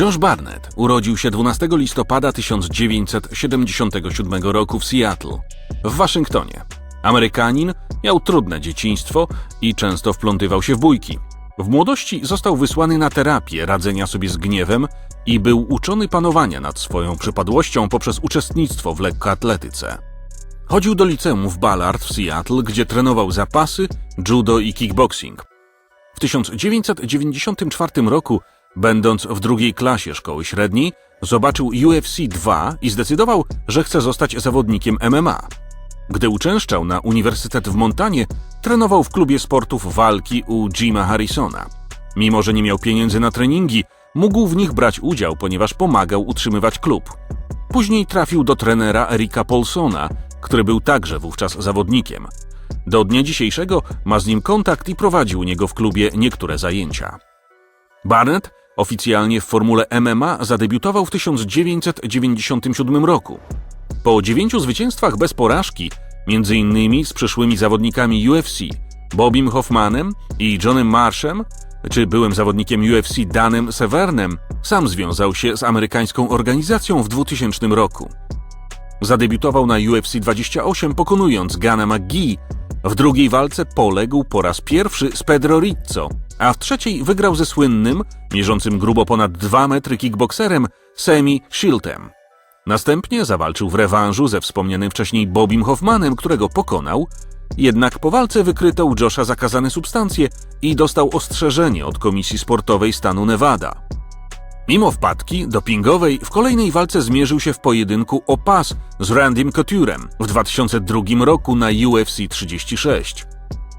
Josh Barnett urodził się 12 listopada 1977 roku w Seattle, w Waszyngtonie. Amerykanin miał trudne dzieciństwo i często wplątywał się w bójki. W młodości został wysłany na terapię radzenia sobie z gniewem i był uczony panowania nad swoją przypadłością poprzez uczestnictwo w lekkoatletyce. Chodził do liceum w Ballard w Seattle, gdzie trenował zapasy, judo i kickboxing. W 1994 roku, będąc w drugiej klasie szkoły średniej, zobaczył UFC 2 i zdecydował, że chce zostać zawodnikiem MMA. Gdy uczęszczał na Uniwersytet w Montanie, trenował w klubie sportów walki u Jima Harrisona. Mimo, że nie miał pieniędzy na treningi, mógł w nich brać udział, ponieważ pomagał utrzymywać klub. Później trafił do trenera Erika Paulsona, który był także wówczas zawodnikiem. Do dnia dzisiejszego ma z nim kontakt i prowadzi u niego w klubie niektóre zajęcia. Barnett oficjalnie w formule MMA zadebiutował w 1997 roku. Po dziewięciu zwycięstwach bez porażki, innymi z przyszłymi zawodnikami UFC, Bobim Hoffmanem i Johnem Marshem, czy byłym zawodnikiem UFC Danem Severnem, sam związał się z amerykańską organizacją w 2000 roku. Zadebiutował na UFC 28 pokonując Gana McGee. W drugiej walce poległ po raz pierwszy z Pedro Rizzo, a w trzeciej wygrał ze słynnym, mierzącym grubo ponad 2 metry kickbokserem Semi Shiltem. Następnie zawalczył w rewanżu ze wspomnianym wcześniej Bobim Hoffmanem, którego pokonał, jednak po walce wykryto u Josha zakazane substancje i dostał ostrzeżenie od Komisji Sportowej stanu Nevada. Mimo wpadki dopingowej w kolejnej walce zmierzył się w pojedynku o pas z Randym Couturem w 2002 roku na UFC 36.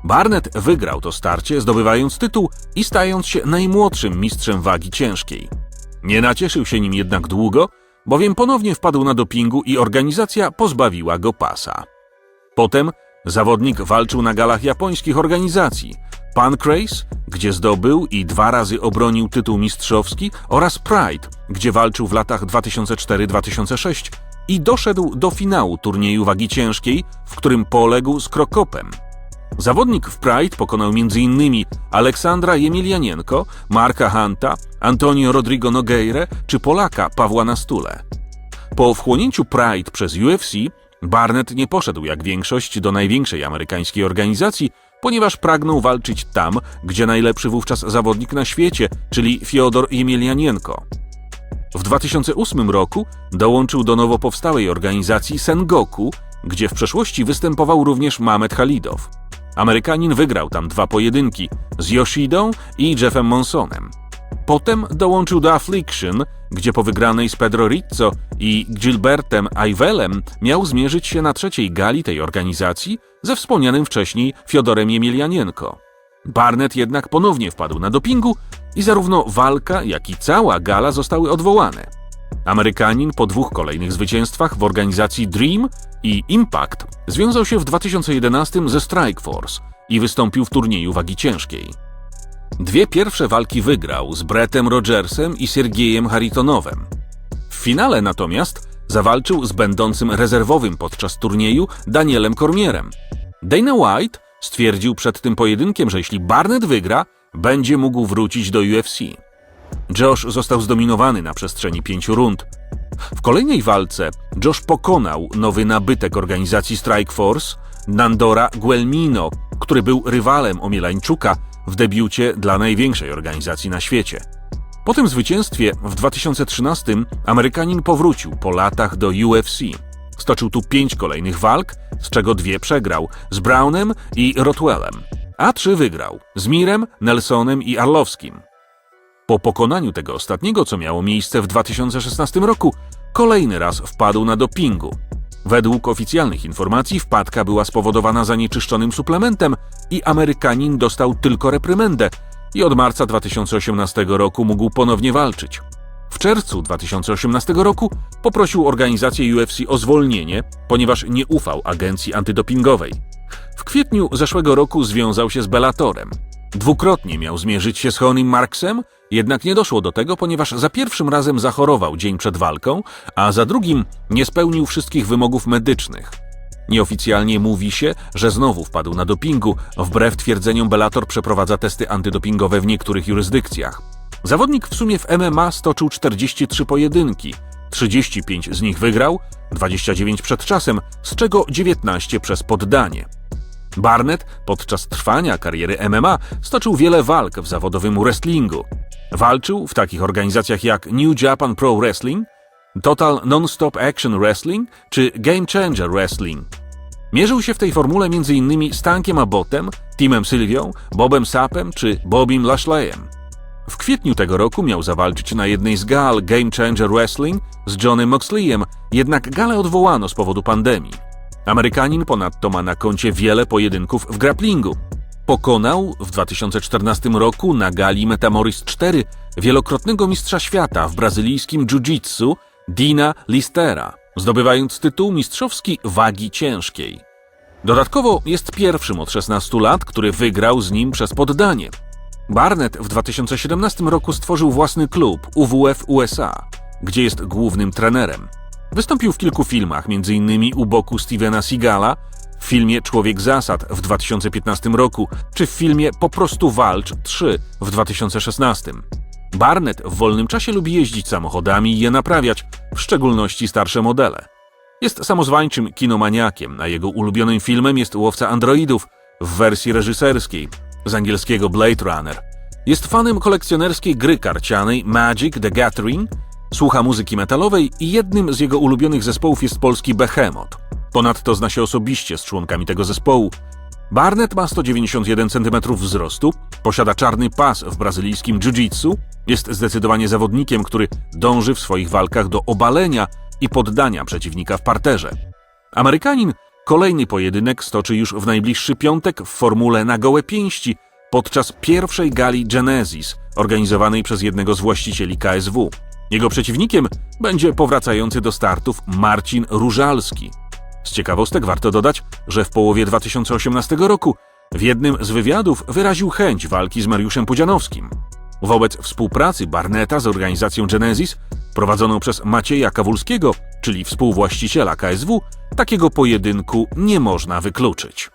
Barnett wygrał to starcie, zdobywając tytuł i stając się najmłodszym mistrzem wagi ciężkiej. Nie nacieszył się nim jednak długo, bowiem ponownie wpadł na dopingu i organizacja pozbawiła go pasa. Potem zawodnik walczył na galach japońskich organizacji Pancrase, gdzie zdobył i dwa razy obronił tytuł mistrzowski, oraz Pride, gdzie walczył w latach 2004-2006 i doszedł do finału turnieju wagi ciężkiej, w którym poległ z Krokopem. Zawodnik w Pride pokonał m.in. Aleksandra Jemilianienko, Marka Hanta, Antonio Rodrigo Nogueire czy Polaka Pawła Nastule. Po wchłonięciu Pride przez UFC, Barnett nie poszedł jak większość do największej amerykańskiej organizacji, ponieważ pragnął walczyć tam, gdzie najlepszy wówczas zawodnik na świecie, czyli Fiodor Jemilianienko. W 2008 roku dołączył do nowo powstałej organizacji Sengoku, gdzie w przeszłości występował również Mamet Halidow. Amerykanin wygrał tam dwa pojedynki z Yoshidą i Jeffem Monsonem. Potem dołączył do Affliction, gdzie po wygranej z Pedro Rizzo i Gilbertem Aivelem miał zmierzyć się na trzeciej gali tej organizacji ze wspomnianym wcześniej Fiodorem Jemilianienko. Barnett jednak ponownie wpadł na dopingu i zarówno walka, jak i cała gala zostały odwołane. Amerykanin po dwóch kolejnych zwycięstwach w organizacji Dream i Impact związał się w 2011 ze Strikeforce i wystąpił w turnieju wagi ciężkiej. Dwie pierwsze walki wygrał z Brettem Rogersem i Siergiejem Haritonowem. W finale natomiast zawalczył z będącym rezerwowym podczas turnieju Danielem Cormierem. Dana White stwierdził przed tym pojedynkiem, że jeśli Barnett wygra, będzie mógł wrócić do UFC. Josh został zdominowany na przestrzeni pięciu rund. W kolejnej walce Josh pokonał nowy nabytek organizacji Strikeforce, Nandora Guelmino, który był rywalem Omielańczuka w debiucie dla największej organizacji na świecie. Po tym zwycięstwie w 2013 Amerykanin powrócił po latach do UFC. Stoczył tu pięć kolejnych walk, z czego dwie przegrał z Brownem i Rotwellem, a trzy wygrał z Mirem, Nelsonem i Arlowskim. Po pokonaniu tego ostatniego, co miało miejsce w 2016 roku, kolejny raz wpadł na dopingu. Według oficjalnych informacji wpadka była spowodowana zanieczyszczonym suplementem i Amerykanin dostał tylko reprymendę i od marca 2018 roku mógł ponownie walczyć. W czerwcu 2018 roku poprosił organizację UFC o zwolnienie, ponieważ nie ufał agencji antydopingowej. W kwietniu zeszłego roku związał się z Bellatorem. Dwukrotnie miał zmierzyć się z Honim Marksem, jednak nie doszło do tego, ponieważ za pierwszym razem zachorował dzień przed walką, a za drugim nie spełnił wszystkich wymogów medycznych. Nieoficjalnie mówi się, że znowu wpadł na dopingu, wbrew twierdzeniom Bellator przeprowadza testy antydopingowe w niektórych jurysdykcjach. Zawodnik w sumie w MMA stoczył 43 pojedynki, 35 z nich wygrał, 29 przed czasem, z czego 19 przez poddanie. Barnett podczas trwania kariery MMA stoczył wiele walk w zawodowym wrestlingu. Walczył w takich organizacjach jak New Japan Pro Wrestling, Total Non-Stop Action Wrestling czy Game Changer Wrestling. Mierzył się w tej formule m.in. z Tankiem Abbotem, Timem Sylwią, Bobem Sapem czy Bobim Lashleyem. W kwietniu tego roku miał zawalczyć na jednej z gal Game Changer Wrestling z Johnem Moxleyem, jednak galę odwołano z powodu pandemii. Amerykanin ponadto ma na koncie wiele pojedynków w grapplingu. Pokonał w 2014 roku na gali Metamoris 4 wielokrotnego mistrza świata w brazylijskim jiu-jitsu Dina Listera, zdobywając tytuł mistrzowski wagi ciężkiej. Dodatkowo jest pierwszym od 16 lat, który wygrał z nim przez poddanie. Barnett w 2017 roku stworzył własny klub UWF USA, gdzie jest głównym trenerem. Wystąpił w kilku filmach, m.in. u boku Stevena Seagala, w filmie Człowiek Zasad w 2015 roku, czy w filmie Po prostu Walcz 3 w 2016. Barnett w wolnym czasie lubi jeździć samochodami i je naprawiać, w szczególności starsze modele. Jest samozwańczym kinomaniakiem, a jego ulubionym filmem jest Łowca Androidów w wersji reżyserskiej, z angielskiego Blade Runner. Jest fanem kolekcjonerskiej gry karcianej Magic the Gathering, słucha muzyki metalowej i jednym z jego ulubionych zespołów jest polski Behemoth. Ponadto zna się osobiście z członkami tego zespołu. Barnett ma 191 cm wzrostu, posiada czarny pas w brazylijskim jiu-jitsu, jest zdecydowanie zawodnikiem, który dąży w swoich walkach do obalenia i poddania przeciwnika w parterze. Amerykanin kolejny pojedynek stoczy już w najbliższy piątek w formule na gołe pięści podczas pierwszej gali Genesis, organizowanej przez jednego z właścicieli KSW. Jego przeciwnikiem będzie powracający do startów Marcin Różalski. Z ciekawostek warto dodać, że w połowie 2018 roku w jednym z wywiadów wyraził chęć walki z Mariuszem Pudzianowskim. Wobec współpracy Barneta z organizacją Genesis, prowadzoną przez Macieja Kawulskiego, czyli współwłaściciela KSW, takiego pojedynku nie można wykluczyć.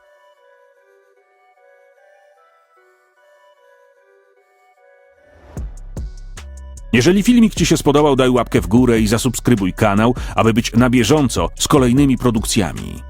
Jeżeli filmik Ci się spodobał, daj łapkę w górę i zasubskrybuj kanał, aby być na bieżąco z kolejnymi produkcjami.